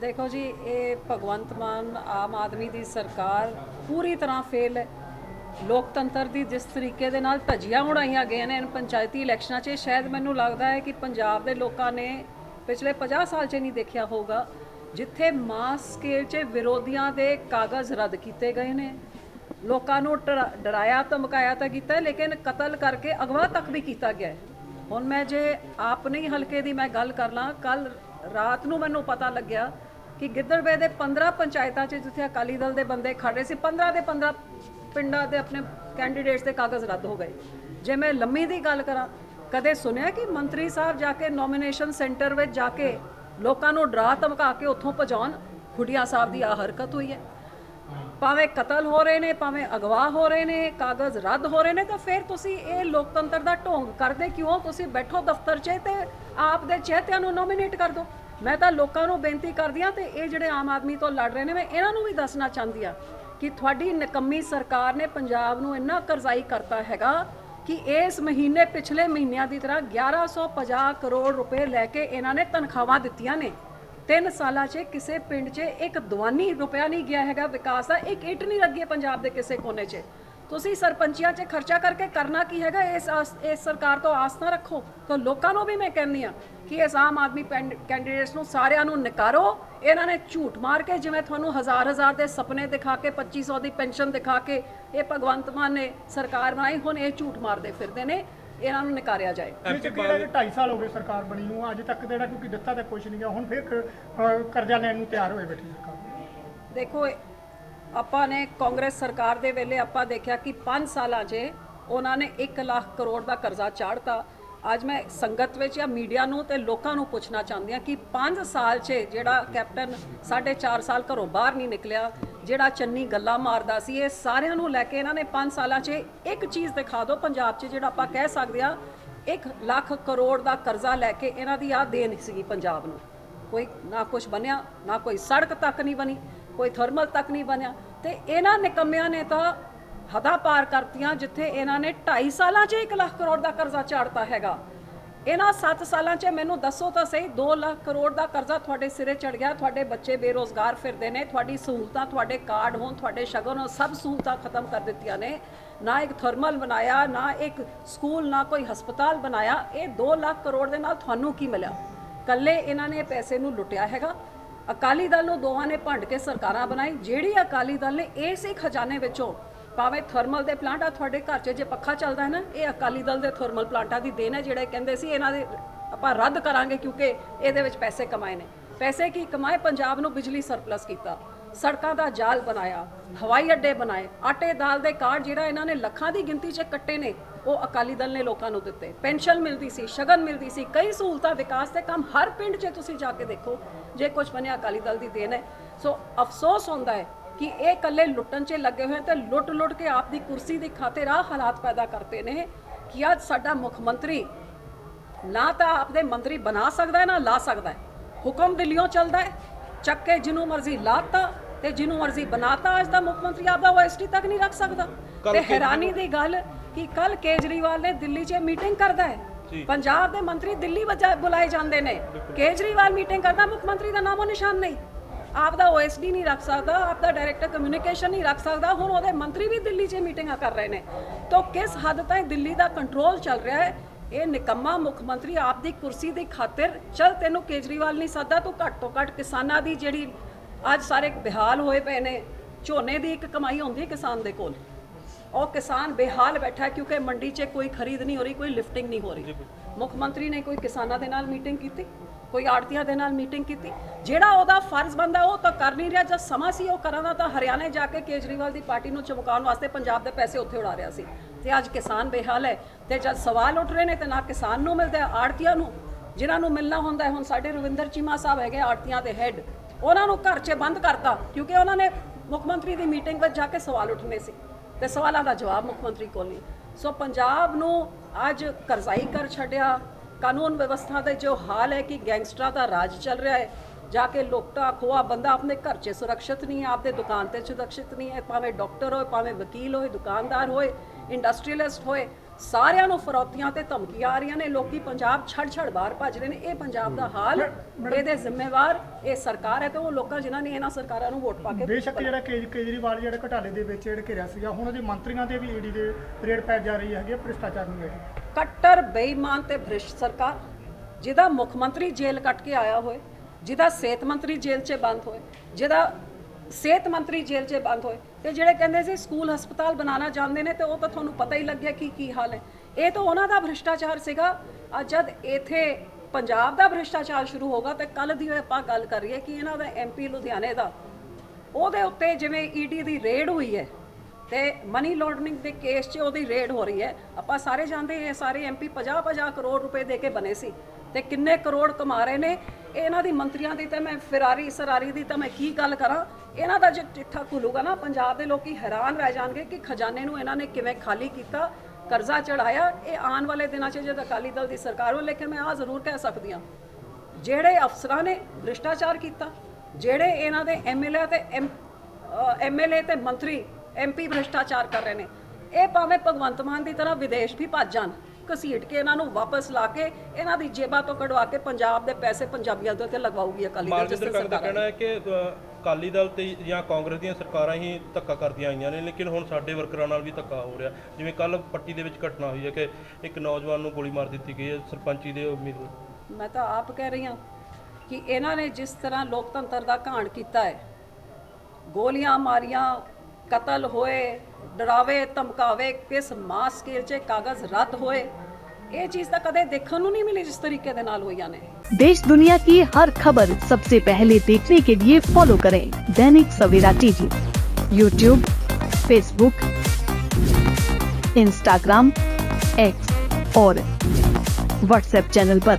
ਦੇਖੋ ਜੀ, ਇਹ ਭਗਵੰਤ ਮਾਨ ਆਮ ਆਦਮੀ ਦੀ ਸਰਕਾਰ ਪੂਰੀ ਤਰ੍ਹਾਂ ਫੇਲ ਹੈ। ਲੋਕਤੰਤਰ ਦੀ ਜਿਸ ਤਰੀਕੇ ਦੇ ਨਾਲ ਧੱਜੀਆਂ ਉਡਾਈਆਂ ਗਈਆਂ ਨੇ ਪੰਚਾਇਤੀ ਇਲੈਕਸ਼ਨਾਂ 'ਚ ਸ਼ਾਇਦ ਮੈਨੂੰ ਲੱਗਦਾ ਹੈ ਕਿ ਪੰਜਾਬ ਦੇ ਲੋਕਾਂ ਨੇ ਪਿਛਲੇ 50 ਸਾਲ 'ਚ ਨਹੀਂ ਦੇਖਿਆ ਹੋਊਗਾ, ਜਿੱਥੇ ਮਾਸ ਸਕੇਲ 'ਚ ਵਿਰੋਧੀਆਂ ਦੇ ਕਾਗਜ਼ ਰੱਦ ਕੀਤੇ ਗਏ ਨੇ। ਲੋਕਾਂ ਨੂੰ ਡਰਾ- ਡਰਾਇਆ, ਧਮਕਾਇਆ ਤਾਂ ਕੀਤਾ ਲੇਕਿਨ ਕਤਲ ਕਰਕੇ ਅਗਵਾ ਤੱਕ ਵੀ ਕੀਤਾ ਗਿਆ ਹੁਣ ਮੈਂ ਜੇ ਆਪਣੇ ਹੀ ਹਲਕੇ ਦੀ ਮੈਂ ਗੱਲ ਕਰ ਲਾਂ ਕੱਲ ਰਾਤ ਨੂੰ ਮੈਨੂੰ ਪਤਾ ਲੱਗਿਆ ਕਿ ਗਿੱਦੜਵੇ ਦੇ 15 ਪੰਚਾਇਤਾਂ 'ਚ ਜਿੱਥੇ ਅਕਾਲੀ ਦਲ ਦੇ ਬੰਦੇ ਖੜੇ ਸੀ 15 ਦੇ 15 ਪਿੰਡਾਂ ਦੇ ਆਪਣੇ ਕੈਂਡੀਡੇਟਸ ਦੇ ਕਾਗਜ਼ ਰੱਦ ਹੋ ਗਏ। ਜੇ ਮੈਂ ਲੰਮੀ ਦੀ ਗੱਲ ਕਰਾਂ, ਕਦੇ ਸੁਣਿਆ ਕਿ ਮੰਤਰੀ ਸਾਹਿਬ ਜਾ ਕੇ ਨੋਮੀਨੇਸ਼ਨ ਸੈਂਟਰ ਵਿੱਚ ਜਾ ਕੇ ਲੋਕਾਂ ਨੂੰ ਡਰਾ ਧਮਕਾ ਕੇ ਉੱਥੋਂ ਪਹੁੰਚਾਉਣ ਖੁੱਡੀਆਂ ਸਾਹਿਬ ਦੀ ਆ ਹਰਕਤ ਹੋਈ ਹੈ। ਭਾਵੇਂ ਕਤਲ ਹੋ ਰਹੇ ਨੇ, ਭਾਵੇਂ ਅਗਵਾ ਹੋ ਰਹੇ ਨੇ, ਕਾਗਜ਼ ਰੱਦ ਹੋ ਰਹੇ ਨੇ, ਤਾਂ ਫਿਰ ਤੁਸੀਂ ਇਹ ਲੋਕਤੰਤਰ ਦਾ ਢੋਂਗ ਕਰਦੇ ਕਿਉਂ? ਤੁਸੀਂ ਬੈਠੋ ਦਫ਼ਤਰ 'ਚ ਤੇ ਆਪ ਦੇ ਚਿਹਤਿਆਂ ਨੂੰ ਨੋਮੀਨੇਟ ਕਰ ਦਿਓ। ਮੈਂ ਤਾਂ ਲੋਕਾਂ ਨੂੰ ਬੇਨਤੀ ਕਰਦੀ ਆ ਤੇ ਇਹ ਜਿਹੜੇ ਆਮ ਆਦਮੀ ਤੋਂ ਲੜ ਰਹੇ ਨੇ, ਮੈਂ ਇਹਨਾਂ ਨੂੰ ਵੀ ਦੱਸਣਾ ਚਾਹੁੰਦੀ ਆ ਕਿ ਤੁਹਾਡੀ ਨਕੰਮੀ ਸਰਕਾਰ ਨੇ ਪੰਜਾਬ ਨੂੰ ਇੰਨਾ ਕਰਜ਼ਾਈ ਕਰਤਾ ਹੈਗਾ ਕਿ ਇਸ ਮਹੀਨੇ ਪਿਛਲੇ ਮਹੀਨਿਆਂ ਦੀ ਤਰ੍ਹਾਂ 1150 ਕਰੋੜ ਰੁਪਏ ਲੈ ਕੇ ਇਹਨਾਂ ਨੇ ਤਨਖਾਹਾਂ ਦਿੱਤੀਆਂ ਨੇ। ਤਿੰਨ ਸਾਲਾਂ 'ਚ ਕਿਸੇ ਪਿੰਡ 'ਚ ਇੱਕ ਦਵਾਨੀ ਰੁਪਿਆ ਨਹੀਂ ਗਿਆ ਹੈਗਾ, ਵਿਕਾਸ ਦਾ ਇੱਕ ਇੱਟ ਨਹੀਂ ਲੱਗੀ ਪੰਜਾਬ ਦੇ ਕਿਸੇ ਕੋਨੇ 'ਚ। ਤੁਸੀਂ ਸਰਪੰਚੀਆਂ 'ਚ ਖਰਚਾ ਕਰਕੇ ਕਰਨਾ ਕੀ ਹੈਗਾ? ਇਸ ਇਸ ਸਰਕਾਰ ਤੋਂ ਆਸ ਨਾ ਰੱਖੋ। ਤਾਂ ਲੋਕਾਂ ਨੂੰ ਵੀ ਮੈਂ ਕਹਿੰਦੀ ਆ ਕਿ ਇਸ ਆਮ ਆਦਮੀ ਕੈਂਡੀਡੇਟਸ ਨੂੰ ਸਾਰਿਆਂ ਨੂੰ ਨਕਾਰੋ। ਇਹਨਾਂ ਨੇ ਝੂਠ ਮਾਰ ਕੇ ਜਿਵੇਂ ਤੁਹਾਨੂੰ ਹਜ਼ਾਰ ਹਜ਼ਾਰ ਦੇ ਸੁਪਨੇ ਦਿਖਾ ਕੇ 2500 ਦੀ ਪੈਨਸ਼ਨ ਦਿਖਾ ਕੇ ਇਹ ਭਗਵੰਤ ਮਾਨ ਨੇ ਸਰਕਾਰ ਬਣਾਈ ਹੁਣ ਇਹ ਝੂਠ ਮਾਰਦੇ ਫਿਰਦੇ ਨੇ। ਇਹਨਾਂ ਨੂੰ ਨਕਾਰਿਆ ਜਾਏ। ਕਿ 2.5 ਸਾਲ ਹੋ ਗਏ ਸਰਕਾਰ ਬਣੀ ਨੂੰ। ਅੱਜ ਤੱਕ ਜਿਹੜਾ ਕਿਉਂਕਿ ਦਿੱਤਾ ਤਾਂ ਕੁਝ ਨਹੀਂ ਗਿਆ। ਹੁਣ ਫਿਰ ਕਰਜ਼ਾ ਲੈਣ ਨੂੰ ਤਿਆਰ ਹੋਏ ਬੈਠੀ ਸਰਕਾਰ। ਦੇਖੋ ਆਪਾਂ ਨੇ ਕਾਂਗਰਸ ਸਰਕਾਰ ਦੇ ਵੇਲੇ ਆਪਾਂ ਦੇਖਿਆ ਕਿ 5 ਸਾਲਾਂ 'ਚ ਉਹਨਾਂ ਨੇ 1 ਲੱਖ ਕਰੋੜ ਦਾ ਕਰਜ਼ਾ ਚਾੜਤਾ। ਅੱਜ ਮੈਂ ਸੰਗਤ ਵਿੱਚ ਜਾਂ ਮੀਡੀਆ ਨੂੰ ਤੇ ਲੋਕਾਂ ਨੂੰ ਪੁੱਛਣਾ ਚਾਹੁੰਦੀ ਹਾਂ ਕਿ 5 ਸਾਲ 'ਚ ਜਿਹੜਾ ਕੈਪਟਨ 4.5 ਸਾਲ ਘਰੋਂ ਬਾਹਰ ਨਹੀਂ ਨਿਕਲਿਆ, ਜਿਹੜਾ ਚੰਨੀ ਗੱਲਾਂ ਮਾਰਦਾ ਸੀ, ਇਹ ਸਾਰਿਆਂ ਨੂੰ ਲੈ ਕੇ ਇਹਨਾਂ ਨੇ 5 ਸਾਲਾਂ 'ਚ ਇੱਕ ਚੀਜ਼ ਦਿਖਾ ਦਿਓ ਪੰਜਾਬ 'ਚ ਜਿਹੜਾ ਆਪਾਂ ਕਹਿ ਸਕਦੇ ਆ 1 ਲੱਖ ਕਰੋੜ ਦਾ ਕਰਜ਼ਾ ਲੈ ਕੇ ਇਹਨਾਂ ਦੀ ਆ ਦੇਣ ਸੀਗੀ ਪੰਜਾਬ ਨੂੰ। ਕੋਈ ਨਾ ਕੁਝ ਬਣਿਆ, ਨਾ ਕੋਈ ਸੜਕ ਤੱਕ ਨਹੀਂ ਬਣੀ। ਕੋਈ ਥਰਮਲ ਤੱਕ ਨਹੀਂ ਬਣਿਆ। ਤੇ ਇਹਨਾਂ ਨਿਕੰਮਿਆਂ ਨੇ ਤਾਂ ਹਦਾ ਪਾਰ ਕਰਤੀਆਂ, ਜਿੱਥੇ ਇਹਨਾਂ ਨੇ 2.5 ਸਾਲਾਂ 'ਚ 1 ਲੱਖ ਕਰੋੜ ਦਾ ਕਰਜ਼ਾ ਚਾੜਤਾ ਹੈਗਾ। ਇਹਨਾਂ 7 ਸਾਲਾਂ 'ਚ ਮੈਨੂੰ ਦੱਸੋ ਤਾਂ ਸਹੀ 2 ਲੱਖ ਕਰੋੜ ਦਾ ਕਰਜ਼ਾ ਤੁਹਾਡੇ ਸਿਰੇ ਚੜ ਗਿਆ, ਤੁਹਾਡੇ ਬੱਚੇ ਬੇਰੋਜ਼ਗਾਰ ਫਿਰਦੇ ਨੇ, ਤੁਹਾਡੀ ਸਹੂਲਤਾਂ, ਤੁਹਾਡੇ ਕਾਰਡ ਹੋਣ, ਤੁਹਾਡੇ ਸ਼ਗਨ ਹੋਣ, ਸਭ ਸਹੂਲਤਾਂ ਖਤਮ ਕਰ ਦਿੱਤੀਆਂ ਨੇ। ਨਾ ਇੱਕ ਥਰਮਲ ਬਣਾਇਆ, ਨਾ ਇੱਕ ਸਕੂਲ, ਨਾ ਕੋਈ ਹਸਪਤਾਲ ਬਣਾਇਆ। ਇਹ 2 ਲੱਖ ਕਰੋੜ ਦੇ ਨਾਲ ਤੁਹਾਨੂੰ ਕੀ ਮਿਲਿਆ? ਕੱਲੇ ਇਹਨਾਂ ਨੇ ਪੈਸੇ ਨੂੰ ਲੁੱਟਿਆ ਹੈਗਾ। ਅਕਾਲੀ ਦਲ ਨੂੰ ਦੋਵਾਂ ਨੇ ਭੰਡ ਕੇ ਸਰਕਾਰਾਂ ਬਣਾਈ। ਜਿਹੜੀ ਅਕਾਲੀ ਦਲ ਨੇ ਇਸ ਹੀ ਖਜ਼ਾਨੇ ਵਿੱਚੋਂ, ਭਾਵੇਂ ਥਰਮਲ ਦੇ ਪਲਾਂਟ ਆ ਤੁਹਾਡੇ ਘਰ 'ਚ, ਜੇ ਪੱਖਾ ਚੱਲਦਾ ਹੈ ਨਾ, ਇਹ ਅਕਾਲੀ ਦਲ ਦੇ ਥਰਮਲ ਪਲਾਂਟਾਂ ਦੀ ਦੇਣ ਹੈ ਜਿਹੜੇ ਕਹਿੰਦੇ ਸੀ, ਇਹਨਾਂ ਦੇ ਆਪਾਂ ਰੱਦ ਕਰਾਂਗੇ ਕਿਉਂਕਿ ਇਹਦੇ ਵਿੱਚ ਪੈਸੇ ਕਮਾਏ ਨੇ। ਪੈਸੇ ਕੀ ਕਮਾਏ? ਪੰਜਾਬ ਨੂੰ ਬਿਜਲੀ ਸਰਪਲਸ ਕੀਤਾ, ਸੜਕਾਂ ਦਾ ਜਾਲ ਬਣਾਇਆ, ਹਵਾਈ ਅੱਡੇ ਬਣਾਏ, ਆਟੇ ਦਾਲ ਦੇ ਕਾਰਡ ਜਿਹੜਾ ਇਹਨਾਂ ਨੇ ਲੱਖਾਂ ਦੀ ਗਿਣਤੀ 'ਚ ਕੱਟੇ ਨੇ ਉਹ ਅਕਾਲੀ ਦਲ ਨੇ ਲੋਕਾਂ ਨੂੰ ਦਿੱਤੇ। ਪੈਨਸ਼ਨ ਮਿਲਦੀ ਸੀ ਸ਼ਗਨ ਮਿਲਦੀ ਸੀ ਕਈ ਸਹੂਲਤਾਂ ਵਿਕਾਸ ਦੇ ਕੰਮ ਹਰ ਪਿੰਡ 'ਚ ਤੁਸੀਂ ਜਾ ਕੇ ਦੇਖੋ ਜੇ ਕੁਝ ਬਣਿਆ ਅਕਾਲੀ ਦਲ ਦੀ ਦੇਣ ਹੈ। ਸੋ ਅਫਸੋਸ ਹੁੰਦਾ ਹੈ ਕਿ ਇਹ ਇਕੱਲੇ ਲੁੱਟਣ 'ਚ ਲੱਗੇ ਹੋਏ ਤੇ ਲੁੱਟ ਲੁੱਟ ਕੇ ਆਪ ਦੀ ਕੁਰਸੀ ਦੀ ਖਾਤਰ ਆ ਹਾਲਾਤ ਪੈਦਾ ਕਰਤੇ ਨੇ ਕਿ ਅੱਜ ਸਾਡਾ ਮੁੱਖ ਮੰਤਰੀ ਨਾ ਤਾਂ ਆਪਦੇ ਮੰਤਰੀ ਬਣਾ ਸਕਦਾ ਹੈ ਨਾ ਲਾ ਸਕਦਾ ਹੈ। ਹੁਕਮ ਦਿੱਲੀੋਂ ਚੱਲਦਾ ਹੈ ਚੱਕ ਕੇ ਜਿਹਨੂੰ ਮਰਜ਼ੀ ਲਾਤਾ ਤੇ ਜਿਹਨੂੰ ਮਰਜ਼ੀ ਬਣਾਤਾ ਅੱਜ ਦਾ ਮੁੱਖ ਮੰਤਰੀ ਆਪਦਾ ਓਐਸਟੀ ਤੱਕ ਨਹੀਂ ਰੱਖ ਸਕਦਾ। ਤੇ ਹੈਰਾਨੀ ਦੀ ਗੱਲ ਕਿ ਕੱਲ ਕੇਜਰੀਵਾਲ ਨੇ ਦਿੱਲੀ 'ਚ ਮੀਟਿੰਗ ਕਰਦਾ ਹੈ। ਪੰਜਾਬ ਦੇ ਮੰਤਰੀ ਦਿੱਲੀ ਵਜਾ ਬੁਲਾਏ ਜਾਂਦੇ ਨੇ। ਕੇਜਰੀਵਾਲ ਮੀਟਿੰਗ ਕਰਦਾ ਮੁੱਖ ਮੰਤਰੀ ਦਾ ਨਾਮੋ ਨਿਸ਼ਾਨ ਨਹੀਂ। ਆਪਦਾ ਓਐਸਡੀ ਨਹੀਂ ਰੱਖ ਸਕਦਾ ਆਪਦਾ ਡਾਇਰੈਕਟਰ ਕਮਿਊਨੀਕੇਸ਼ਨ ਨਹੀਂ ਰੱਖ ਸਕਦਾ ਹੁਣ ਉਹਦੇ ਮੰਤਰੀ ਵੀ ਦਿੱਲੀ 'ਚ ਮੀਟਿੰਗਾਂ ਕਰ ਰਹੇ ਨੇ। ਤਾਂ ਕਿਸ ਹੱਦ ਤਾਈਂ ਦਿੱਲੀ ਦਾ ਕੰਟਰੋਲ ਚੱਲ ਰਿਹਾ ਹੈ? ਇਹ ਨਿਕੰਮਾ ਮੁੱਖ ਮੰਤਰੀ ਆਪ ਦੀ ਕੁਰਸੀ ਦੀ ਖਾਤਰ ਚਲ ਤੈਨੂੰ ਕੇਜਰੀਵਾਲ ਨਹੀਂ ਸੱਦਾ ਤੂੰ ਘੱਟ ਤੋਂ ਘੱਟ ਕਿਸਾਨਾਂ ਦੀ ਜਿਹੜੀ ਅੱਜ ਸਾਰੇ ਬਿਹਾਲ ਹੋਏ ਪਏ ਨੇ ਝੋਨੇ ਦੀ ਇੱਕ ਕਮਾਈ ਹੁੰਦੀ ਹੈ ਕਿਸਾਨ ਦੇ ਕੋਲ। ਉਹ ਕਿਸਾਨ ਬੇਹਾਲ ਬੈਠਾ ਹੈ ਕਿਉਂਕਿ ਮੰਡੀ 'ਚ ਕੋਈ ਖਰੀਦ ਨਹੀਂ ਹੋ ਰਹੀ ਕੋਈ ਲਿਫਟਿੰਗ ਨਹੀਂ ਹੋ ਰਹੀ। ਮੁੱਖ ਮੰਤਰੀ ਨੇ ਕੋਈ ਕਿਸਾਨਾਂ ਦੇ ਨਾਲ ਮੀਟਿੰਗ ਕੀਤੀ? ਕੋਈ ਆੜਤੀਆਂ ਦੇ ਨਾਲ ਮੀਟਿੰਗ ਕੀਤੀ? ਜਿਹੜਾ ਉਹਦਾ ਫਰਜ਼ ਬੰਦਾ ਉਹ ਤਾਂ ਕਰ ਨਹੀਂ ਰਿਹਾ ਜਦ ਸਮਾਂ ਸੀ ਉਹ ਕਰਾਂ ਦਾ ਤਾਂ ਹਰਿਆਣੇ ਜਾ ਕੇ ਕੇਜਰੀਵਾਲ ਦੀ ਪਾਰਟੀ ਨੂੰ ਚਮਕਾਉਣ ਵਾਸਤੇ ਪੰਜਾਬ ਦੇ ਪੈਸੇ ਉੱਥੇ ਉਡਾ ਰਿਹਾ ਸੀ। ਤੇ ਅੱਜ ਕਿਸਾਨ ਬੇਹਾਲ ਹੈ ਤੇ ਜਦ ਸਵਾਲ ਉੱਠ ਰਹੇ ਨੇ ਤੇ ਨਾ ਕਿਸਾਨ ਨੂੰ ਮਿਲਦਾ ਆੜਤੀਆਂ ਨੂੰ ਜਿਨ੍ਹਾਂ ਨੂੰ ਮਿਲਣਾ ਹੁੰਦਾ ਹੈ। ਹੁਣ ਸਾਡੇ ਰਵਿੰਦਰ ਚੀਮਾ ਸਾਹਿਬ ਹੈਗੇ ਆੜਤੀਆਂ ਦੇ ਹੈੱਡ ਉਹਨਾਂ ਨੂੰ ਘਰ 'ਚ ਬੰਦ ਕਰਤਾ ਕਿਉਂਕਿ ਉਹਨਾਂ ਨੇ ਮੁੱਖ ਮੰਤਰੀ ਦੀ ਮੀਟਿੰਗ ਵਿੱਚ ਜਾ ਕੇ ਸਵਾਲ ਉੱਠਣੇ ਸੀ। ਤੇ ਸਵਾਲਾਂ ਦਾ ਜਵਾਬ ਮੁੱਖ ਮੰਤਰੀ ਕੋਲ ਨਹੀਂ। ਸੋ ਪੰਜਾਬ ਨੂੰ ਅੱਜ ਕਰਜ਼ਾਈ ਕਰ ਛੱਡਿਆ। ਕਾਨੂੰਨ ਵਿਵਸਥਾ ਦੇ ਜੋ ਹਾਲ ਹੈ ਕਿ ਗੈਂਗਸਟਰਾਂ ਦਾ ਰਾਜ ਚੱਲ ਰਿਹਾ ਹੈ, ਜਾ ਕੇ ਲੋਕਟਾ ਖੋਆ ਬੰਦਾ ਆਪਣੇ ਘਰ 'ਚ ਸੁਰੱਖਿਅਤ ਨਹੀਂ ਹੈ ਆਪਦੇ ਦੁਕਾਨ ਤੇ ਸੁਰੱਖਿਅਤ ਨਹੀਂ ਹੈ। ਭਾਵੇਂ ਡਾਕਟਰ ਹੋਏ, ਭਾਵੇਂ ਵਕੀਲ ਹੋਏ, ਦੁਕਾਨਦਾਰ ਹੋਏ, ਇੰਡਸਟਰੀਅਲਿਸਟ ਹੋਏ ਸਾਰਿਆਂ ਨੂੰ ਫਰੌਤੀਆਂ ਤੇ ਧਮਕੀਆਂ ਆ ਰਹੀਆਂ ਨੇ ਲੋਕੀ ਪੰਜਾਬ ਛੱਡ ਛੱਡ ਬਾਹਰ ਭੱਜ ਰਹੇ ਨੇ। ਇਹ ਪੰਜਾਬ ਦਾ ਹਾਲ ਇਹਦੇ ਜ਼ਿੰਮੇਵਾਰ ਇਹ ਸਰਕਾਰ ਹੈ ਤੇ ਉਹ ਲੋਕਾਂ ਜਿਨ੍ਹਾਂ ਨੇ ਇਹਨਾਂ ਸਰਕਾਰਾਂ ਨੂੰ ਵੋਟ ਪਾ ਕੇ ਬੇਸ਼ੱਕ ਜਿਹੜਾ ਕੇਜ- ਕੇਜਰੀਵਾਲ ਜਿਹੜੇ ਘਟਾਲੇ ਦੇ ਵਿੱਚ ਜਿਹੜੇ ਘਿਰਿਆ ਸੀਗਾ ਹੁਣ ਉਹਦੇ ਮੰਤਰੀਆਂ ਤੇ ਵੀ ਈਡੀ ਦੇ ਰੇਡ ਪੈ ਜਾ ਰਹੀ ਹੈਗੀ ਹੈ ਭ੍ਰਿਸ਼ਟਾਚਾਰ ਨੂੰ ਲੈ ਕੇ। ਕੱਟਰ ਬੇਈਮਾਨ ਤੇ ਭ੍ਰਿਸ਼ਟ ਸਰਕਾਰ ਜਿਹਦਾ ਮੁੱਖ ਮੰਤਰੀ ਜੇਲ੍ਹ ਕੱਟ ਕੇ ਆਇਆ ਹੋਏ ਜਿਹਦਾ ਸਿਹਤ ਮੰਤਰੀ ਜੇਲ੍ਹ 'ਚ ਬੰਦ ਹੋਏ ਜਿਹਦਾ ਸਿਹਤ ਮੰਤਰੀ ਜੇਲ੍ਹ 'ਚ ਬੰਦ ਹੋਏ ਤੇ ਜਿਹੜੇ ਕਹਿੰਦੇ ਸੀ ਸਕੂਲ ਹਸਪਤਾਲ ਬਣਾਉਣਾ ਚਾਹੁੰਦੇ ਨੇ ਤੇ ਉਹ ਤਾਂ ਤੁਹਾਨੂੰ ਪਤਾ ਹੀ ਲੱਗਿਆ ਕਿ ਕੀ ਹਾਲ ਹੈ। ਇਹ ਤਾਂ ਉਹਨਾਂ ਦਾ ਭ੍ਰਿਸ਼ਟਾਚਾਰ ਸੀਗਾ। ਜਦ ਇਥੇ ਪੰਜਾਬ ਦਾ ਭ੍ਰਿਸ਼ਟਾਚਾਰ ਸ਼ੁਰੂ ਹੋਗਾ ਤੇ ਕੱਲ ਦੀ ਆਪਾਂ ਗੱਲ ਕਰੀਏ ਕਿ ਇਹਨਾਂ ਦਾ ਐਮਪੀ ਲੁਧਿਆਣੇ ਦਾ। ਉਹਦੇ ਉੱਤੇ ਜਿਵੇਂ ਈਡੀ ਦੀ ਰੇਡ ਹੋਈ ਹੈ ਤੇ ਮਨੀ ਲਾਂਡਰਿੰਗ ਦੇ ਕੇਸ 'ਚ ਉਹਦੀ ਰੇਡ ਹੋ ਰਹੀ ਹੈ। ਆਪਾਂ ਸਾਰੇ ਜਾਣਦੇ ਹਾਂ ਸਾਰੇ ਐਮਪੀ 50 50 ਕਰੋੜ ਰੁਪਏ ਦੇ ਕੇ ਬਣੇ ਸੀ ਤੇ ਕਿੰਨੇ ਕਰੋੜ ਕਮਾ ਰਹੇ ਨੇ। ਇਹਨਾਂ ਦੀ ਮੰਤਰੀਆਂ ਦੀ ਤਾਂ ਮੈਂ ਫਿਰਾਰੀ ਸਰਾਰੀ ਦੀ ਤਾਂ ਮੈਂ ਕੀ ਗੱਲ ਕਰਾਂ ਇਹਨਾਂ ਦਾ ਜੇ ਚਿੱਠਾ ਖੁੱਲੂਗਾ ਨਾ, ਪੰਜਾਬ ਦੇ ਲੋਕੀ ਹੈਰਾਨ ਰਹਿ ਜਾਣਗੇ ਕਿ ਖਜ਼ਾਨੇ ਨੂੰ ਇਹਨਾਂ ਨੇ ਕਿਵੇਂ ਖਾਲੀ ਕੀਤਾ, ਕਰਜ਼ਾ ਚੜਾਇਆ ਇਹ ਆਉਣ ਵਾਲੇ ਦਿਨਾਂ 'ਚ ਜਦ ਅਕਾਲੀ ਦਲ ਦੀ ਸਰਕਾਰ ਹੋਵੇ, ਲੇਕਿਨ ਮੈਂ ਆ ਜ਼ਰੂਰ ਕਹਿ ਸਕਦੀ ਹਾਂ, ਜਿਹੜੇ ਅਫਸਰਾਂ ਨੇ ਭ੍ਰਿਸ਼ਟਾਚਾਰ ਕੀਤਾ, ਜਿਹੜੇ ਇਹਨਾਂ ਦੇ ਐਮਐਲਏ ਤੇ ਐਮਐਲਏ ਤੇ ਮੰਤਰੀ ਐਮਪੀ ਭ੍ਰਿਸ਼ਟਾਚਾਰ ਕਰ ਰਹੇ ਨੇ, ਇਹ ਭਾਵੇਂ ਭਗਵੰਤ ਮਾਨ ਦੀ ਤਰ੍ਹਾਂ ਵਿਦੇਸ਼ ਵੀ ਭੱਜ ਜਾਣ। ਘਸੀਟ ਕੇ ਇਹਨਾਂ ਨੂੰ ਵਾਪਸ ਲਾ ਕੇ ਇਹਨਾਂ ਦੀ ਜੇਬਾਂ ਤੋਂ ਕਢਵਾ ਕੇ ਪੰਜਾਬ ਦੇ ਪੈਸੇ ਪੰਜਾਬੀਆਂ ਦੇ ਉੱਤੇ ਲਗਵਾਉਗੀ ਅਕਾਲੀ ਦਲ ਜਿਸ ਕੰਗ ਦਾ ਸਰਕਾਰ ਕਹਿਣਾ ਹੈ ਕਿ ਅਕਾਲੀ ਦਲ ਤੇ ਜਾਂ ਕਾਂਗਰਸ ਦੀਆਂ ਸਰਕਾਰਾਂ ਹੀ ਧੱਕਾ ਕਰਦੀਆਂ ਆਈਆਂ ਨੇ ਲੇਕਿਨ ਹੁਣ ਸਾਡੇ ਵਰਕਰਾਂ ਨਾਲ ਵੀ ਧੱਕਾ ਹੋ ਰਿਹਾ। ਜਿਵੇਂ ਕੱਲ ਪੱਟੀ ਦੇ ਵਿੱਚ ਘਟਨਾ ਹੋਈ ਹੈ ਕਿ ਇੱਕ ਨੌਜਵਾਨ ਨੂੰ ਗੋਲੀ ਮਾਰ ਦਿੱਤੀ ਗਈ ਹੈ ਸਰਪੰਚੀ ਦੇ ਉਮੀਦਵਾਰ। ਮੈਂ ਤਾਂ ਆਪ ਕਹਿ ਰਹੀ ਹਾਂ ਕਿ ਇਹਨਾਂ ਨੇ ਜਿਸ ਤਰ੍ਹਾਂ ਲੋਕਤੰਤਰ ਦਾ ਘਾਣ ਕੀਤਾ ਹੈ ਗੋਲੀਆਂ ਮਾਰੀਆਂ ਕਤਲ ਹੋਏ ਡਰਾਵੇ ਧਮਕਾਵੇ ਕਿਸ ਮਾਸ ਸਕੇਲ 'ਚ ਕਾਗਜ਼ ਰੱਦ ਹੋਏ ਇਹ ਚੀਜ਼ ਤਾਂ ਕਦੇ ਦੇਖਣ ਨੂੰ ਨਹੀਂ ਮਿਲੀ ਜਿਸ ਤਰੀਕੇ ਦੇ ਨਾਲ ਹੋਈਆਂ ਨੇ देश दुनिया की हर खबर सबसे पहले देखने के लिए फॉलो करें Dainik Savera TV YouTube Facebook Instagram X और व्हाट्सएप चैनल पर।